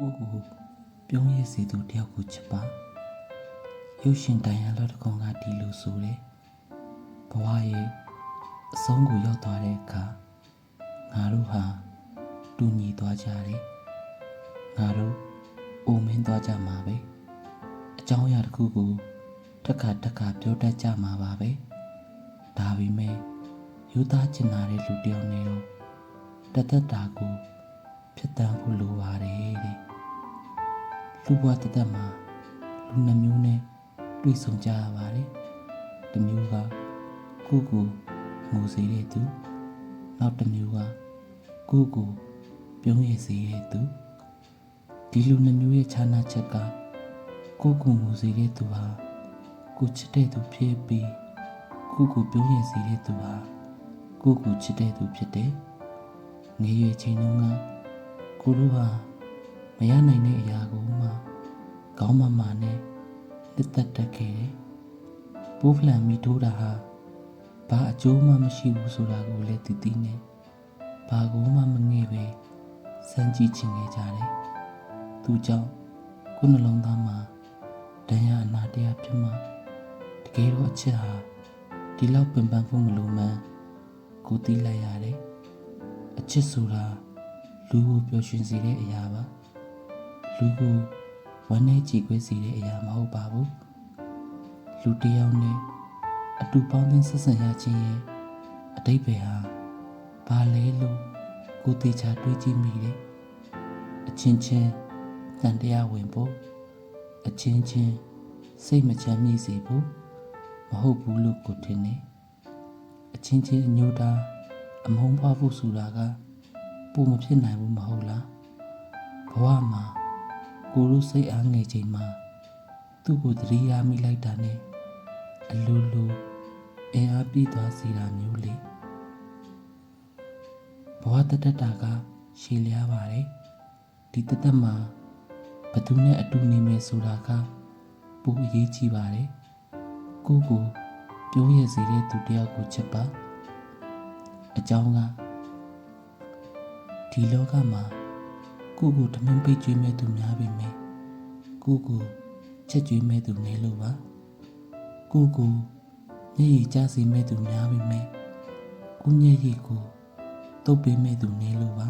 ကိုကိုပြုံးရည်စီသူတယောက်ကိုချစ်ပါရုပ်ရှင်တိုင်ရလော့တကောင်ကဒီလိုဆိုတယ်ဘဝရဲ့အဆုံးကိုရောက်သွားတဲ့အခါငါတို့ဟာတူညီသွားကြတယ်ငါတို့အိုမင်းသွားကြမှာပဲအကြောင်းအရာတစ်ခုကိုတစ်ခါတစ်ခါပြောတတ်ကြမှာပါပဲဒါပေမဲ့ယူသားကျင်နာတဲ့လူတစ်ယောက်နဲ့တော့တသက်တာကိုဖြစ်တမ်းဖို့လိုပါတယ်တဲ့ လူဘဝတစ်သက်မှာလူနှမျိုးနဲ့တွေ့ဆုံကြရပါတယ်။တစ်မျိုးကကိုယ့်ကိုငိုစေတဲ့သူနောက်တစ်မျိုးကကိုယ့်ကိုပြုံးရစေတဲ့သူဒီလူနှမျိုးရဲ့ခြားနာချက်ကကိုယ့်ကိုငိုစေတဲ့သူဟာကိုယ်ချစ်တဲ့သူဖြစ်ပြီးကိုယ့်ကိုပြုံးရစေတဲ့သူဟာကိုယ့်ကိုချစ်တဲ့သူဖြစ်တယ်။ငယ်ရွယ်ချိန်တုန်းကကိုတို့ဟာ မရနိုင်တဲ့အရာကိုမှခေါင်းမမာနဲ့လက်သက်တက်ခဲ့တယ်။ပိုးဖလန်မီထိုးတာဟာဘာအကျိုးမှမရှိဘူးဆိုတာကိုလည်းသိသိနဲ့ဘာကိုမှမငဲ့ပဲစမ်းကြည့်ချင်ခဲ့ကြတယ်။သူကြောင့်ကိုယ်နှလုံးသားမှာဒဏ်ရာအနာတရားဖြစ်မှတကယ်တော့အချစ်ဟာဒီလောက်ပင်ပန်းဖို့မလိုမှန်းကိုသိလိုက်ရတယ်။အချစ်ဆိုတာလူကိုပျော်ရွှင်စေတဲ့အရာပါ။ လူကိုဝမ်းနဲ့ကြည်ခွေးစေတဲ့အရာမဟုတ်ပါဘူး။လူတစ်ယောက်နဲ့အတူပေါင်းသင်းဆက်ဆံရခြင်းရဲ့အတိတ်ပဲဟာဘာလဲလို့ကိုသေးချာတွေးကြည့်မိတယ်။အချင်းချင်းတန်တရားဝင်ဖို့အချင်းချင်းစိတ်မချမ်းမြေ့စေဖို့မဟုတ်ဘူးလို့ကိုထင်တယ်။အချင်းချင်းအညိုတာအမုန်းပွားဖို့ဆိုတာကပုံမဖြစ်နိုင်ဘူးမဟုတ်လား။ဘဝမှာ ကိုတို့စိတ်အားငယ်ချိန်မှာသူ့ကိုသတိရမိလိုက်တာနဲ့အလိုလိုအင်အားပြည့်သွားစေတာမျိုးလေဘဝတတတတာကရှည်လျားပါတယ်ဒီတသက်မှာဘသူနဲ့အတူနေမယ်ဆိုတာကပိုအရေးကြီးပါတယ်ကိုကိုပြောရစေတဲ့သူတယောက်ကိုချစ်ပါအကြောင်းကဒီလောကမှာ ကိုကိုတမင်ပိတ်ကျွေးမဲ့သူများပေမဲ့ကိုကိုချက်ကျွေးမဲ့သူနေလို့ပါကိုကိုမျက်ရည်ကျစေမဲ့သူများပေမဲ့ကိုမျက်ရည်ကိုတုပ်ပေးမဲ့သူနေလို့ပါ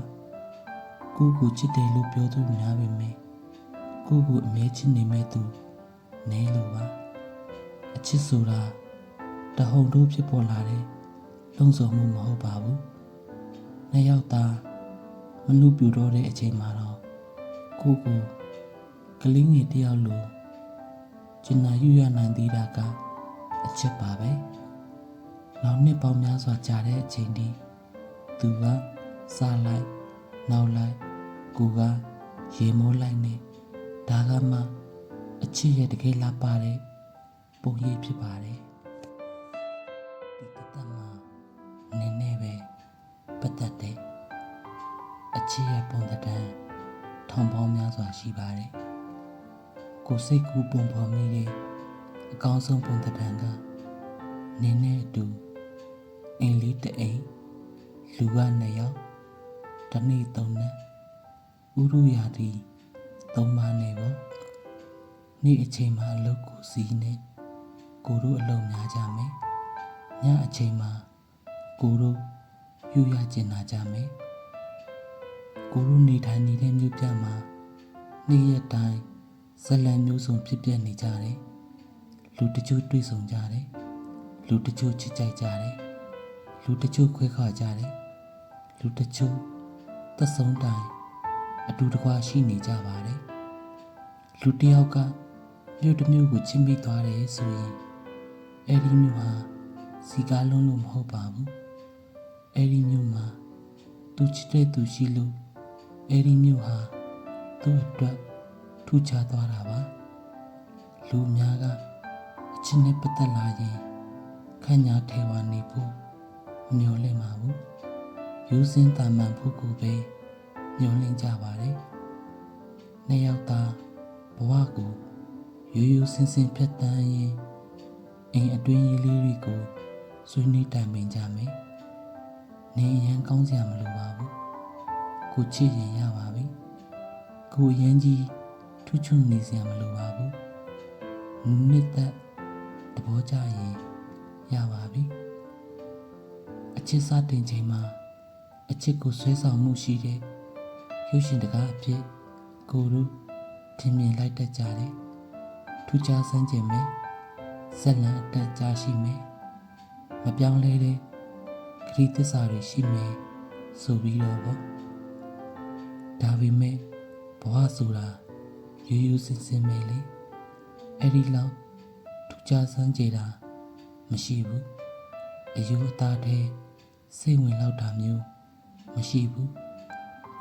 ကိုကိုချစ်တယ်လို့ပြောသူများပေမဲ့ကိုကိုအမြဲချစ်နေမဲ့သူနေလို့ပါအချစ်ဆိုတာတဟုန်တို့ဖြစ်ပေါ်လာတဲ့လုံဆော်မှုမဟုတ်ပါဘူးနှစ်ယောက်သား မနှုတ်ပြတော့တဲ့အချိန်မှာတော့ကိုကိုကလေးငယ်တယောက်လိုကျင်နာယူရနိုင်သေးတာကအချက်ပါပဲ။နောက်နှစ်ပေါင်းများစွာကြာတဲ့အချိန်ဒီသူကစားလိုက်နောက်လိုက်ကိုကရေမိုးလိုက်နေဒါကမှအချစ်ရဲ့တကယ်လာပါတဲ့ပုံရိပ်ဖြစ်ပါတယ်။ဒီတသက်မှာနည်းနည်းပဲပတ်သက်တဲ့အ ချစ်ရဲ့ပုံသဏ္ဍာန်ထောင်ပေါင်းများစွာရှိပါတယ်။ကိုယ်စိတ်ကူးပုံဖော်မိတဲ့အကောင်းဆုံးပုံသဏ္ဍာန်ကနင်းနဲ့အတူအင်းလေးတအိမ်လူကနှစ်ယောက်တစ်နေ့သုံးနဲ့ဥရုရာသီသုံးပါးနဲ့ပေါ့နေ့အချိန်မှာအလုပ်ကိုစီးနေကိုတို့အလုပ်များကြမယ်ညအချိန်မှာကိုတို့ယူရကျင်နာကြမယ် ကိုရုနေထိုင်နေတဲ့မြို့ပြမှာနေ့ရက်တိုင်းဇလံမျိုးစုံဖြစ်ပြနေကြတယ်။လူတချို့တွေ့ဆုံကြတယ်။လူတချို့ချစ်ကြိုက်ကြတယ်။လူတချို့ခွဲခါကြတယ်။လူတချို့သက်ဆုံးတိုင်အတူတကွာရှိနေကြပါတယ်။လူတစ်ယောက်ကမြို့တစ်မြို့ကိုချစ်မိသွားတယ်ဆိုရင်အဲ့ဒီမြို့ဟာစီကားလုံးလို့မဟုတ်ပါဘူး။အဲ့ဒီမြို့မှာသူချစ်တဲ့သူရှိလို့ အဲ့ဒီမြို့ဟာသူ့အတွက်ထူးခြားသွားတာပါလူအများကအချင်းနဲ့ပတ်သက်လာရင်ခန့်ညာထဲဝါနေဖို့မမျော်လင့်ပါဘူးယူစင်းတာမန်ဖို့ကိုပဲမျော်လင့်ကြပါတယ်နှစ်ယောက်သားဘဝကိုရိုးရိုးစင်စင်ဖြတ်တန်းရင်အိမ်အတွင်းရေးလေးတွေကိုဆွေးနွေးတိုင်ပင်ကြမယ်နေရန်ကောင်းစရာမလိုပါဘူး ကိုချစ်ရင်ရပါပြီကိုယ်အရင်ကြီးထူးချွန်နေစရာမလိုပါဘူးနှစ်သက်သဘောကျရင်ရပါပြီအချစ်စတင်ချိန်မှာအချစ်ကိုဆွဲဆောင်မှုရှိတဲ့ရုပ်ရှင်တကားအဖြစ်ကိုယ်တို့ထင်မြင်လိုက်တတ်ကြတယ်ထူးခြားစမ်းကြင်မယ်ဇက်လန်အတက်ကြားရှိမယ်မပြောင်းလဲတဲ့ဂရိသစ္စာတွေရှိမယ်ဆိုပြီးတော့ပေါ့ ဒါပေမဲ့ဘဝဆိုတာရိုးရိုးစင်စင်ပဲလေအဲ့ဒီလောက်ထူးခြားစမ်းကြတာမရှိဘူးအယူအသားတဲ့စိတ်ဝင်လောက်တာမျိုးမရှိဘူး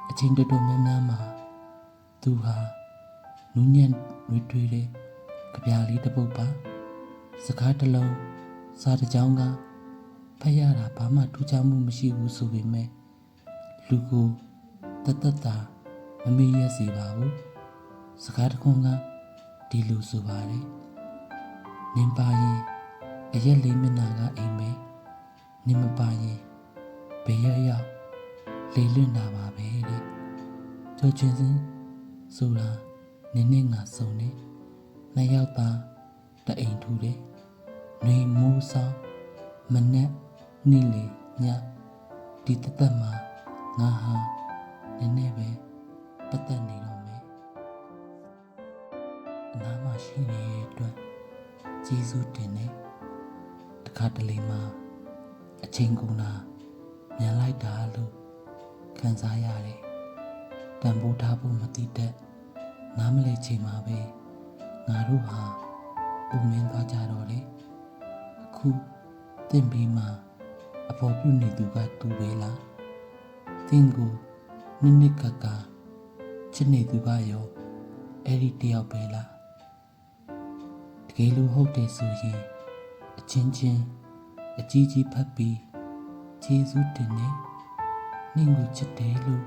အချိန်တော်တော်များများမှာသူဟာနူးညံ့တွေတွေ့တဲ့ကြပြားလေးတစ်ပုဒ်ပါစကားတစ်လုံးစာတစ်ကြောင်းကဖတ်ရတာဘာမှထူးခြားမှုမရှိဘူးဆိုပေမဲ့လူကို တတ်တတ်တာမမေ့ရစေပါဘူးစကားတစ်ခွန်းကဒီလိုဆိုပါတယ်နင်ပါရင်အရက်လေးမျက်နှာကအိမ်မဲနင်မပါရင်ဘယ်ရောက်ရောက်လေလွင့်တာပါပဲတဲ့ကြောချင်းစင်ဆိုတာနင်းနဲ့ငါစုံနေနှစ်ယောက်သားတအိမ်ထူတယ်နှွေမိုးဆောင်မနဲ့နေ့လေညဒီတသက်မှာငါဟာ နည်းနည်းပဲပတ်သက်နေတော့မယ်အနားမှာရှိနေတဲ့အတွက်ကျေးဇူးတင်တယ်တခါတလေမှာအချိန်ကုန်တာမြန်လိုက်တာလို့ခံစားရတယ်တန်ဖိုးထားဖို့မသိတတ်နားမလဲချိန်မှာပဲငါတို့ဟာပူမင်းသွားကြတော့တယ်အခုတင့်ပြီးမှအပေါ်ပြုနေသူကသူပဲလားတင်းကို နိနစ်ကကချစ်နေသူကရောအဲ့ဒီတယောက်ပဲလားတကယ်လို့ဟုတ်တယ်ဆိုရင်အချင်းချင်းအကြီးကြီးဖတ်ပြီးကျေးဇူးတင်နေနှင်းကိုချစ်တယ်လို့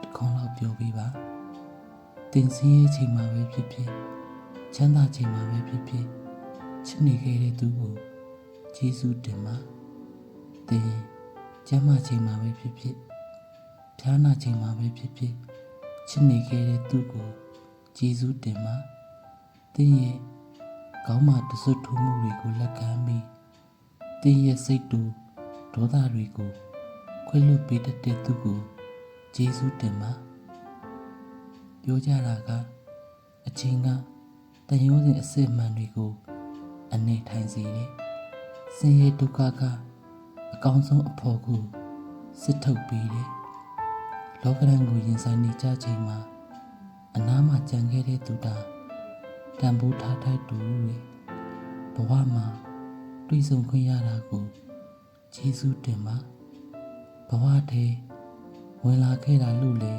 တစ်ခေါက်လောက်ပြောပေးပါတင်စင်းရဲ့ချိန်မှာပဲဖြစ်ဖြစ်ချမ်းသာချိန်မှာပဲဖြစ်ဖြစ်ချစ်နေခဲ့တဲ့သူကိုကျေးဇူးတင်ပါတင်ကျမ်းမာချိန်မှာပဲဖြစ်ဖြစ် ဖျားနာချိန်မှာပဲဖြစ်ဖြစ်ချစ်နေခဲ့တဲ့သူကိုကျေးဇူးတင်ပါတင်ရဲ့ကောင်းမှတစွတ်ထိုးမှုတွေကိုလက်ခံပြီးတင်းရဲ့စိတ်တူဒေါသတွေကိုခွဲလွတ်ပေးတတ်တဲ့သူကိုကျေးဇူးတင်ပါပြောကြတာကအချင်းကတန်ရုံးစဉ်အစစ်မှန်တွေကိုအနေထိုင်စေတယ်စင်ရဲ့ဒုက္ခကအကောင်းဆုံးအဖို့ကိုစစ်ထုတ်ပေးတယ် လောကရန်ကိုရင်ဆိုင်နေကြချိန်မှာအနားမှာကြံခဲ့တဲ့သူတာတန်ဖိုးထားထိုက်တူတွေဘဝမှာတွေ့ဆုံခွင့်ရတာကိုကျေးဇူးတင်ပါဘဝထဲဝင်လာခဲ့တာလို့လေ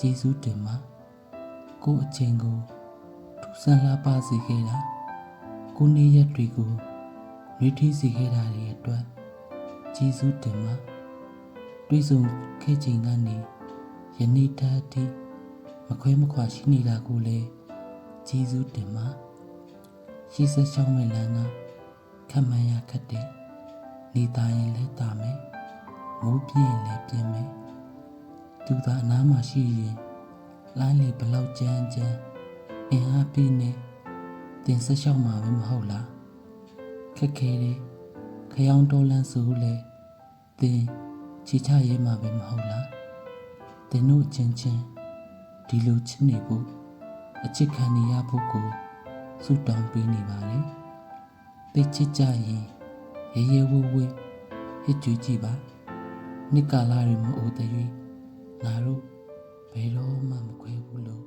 ကျေးဇူးတင်ပါကိုယ့်အချိန်ကိုထူဆန်းလာပါစေခဲ့တာကိုနေရက်တွေကိုနှွေးထီးစေခဲ့တာတွေအတွက်ကျေးဇူးတင်ပါ တွေ့ဆုံခဲ့ချိန်ကနေယနေ့တည်းအထိမခွဲမခွာရှိနေတာကိုလည်းကျေးဇူးတင်ပါရှိစချောင်းမဲ့လမ်းကခက်မှန်ရခက်တယ်နေသားရင်လည်းတာမယ်မိုးပြင်းရင်လည်းပြင်းမယ်သူသာအနားမှာရှိရင်လိုင်းလေဘလောက်ကြမ်းကြမ်းအင်အားပြည့်နေတင်ဆက်လျှောက်မှာပဲမဟုတ်လားခက်ခဲတယ်ခရောင်းတော်လန်းဆိုလေတင် ချီချရဲမှာပဲမဟုတ်လားတင်တို့အချင်းချင်းဒီလိုချစ်နေဖို့အချစ်ခံနေရဖို့ကိုဆုတောင်းပေးနေပါလေသိချစ်ကြရင်ရေရေဝဝဟစ်ကြွေးကြည့်ပါနှစ်ကာလတွေမအိုတရွေးငါတို့ဘယ်တော့မှမခွဲဘူးလို့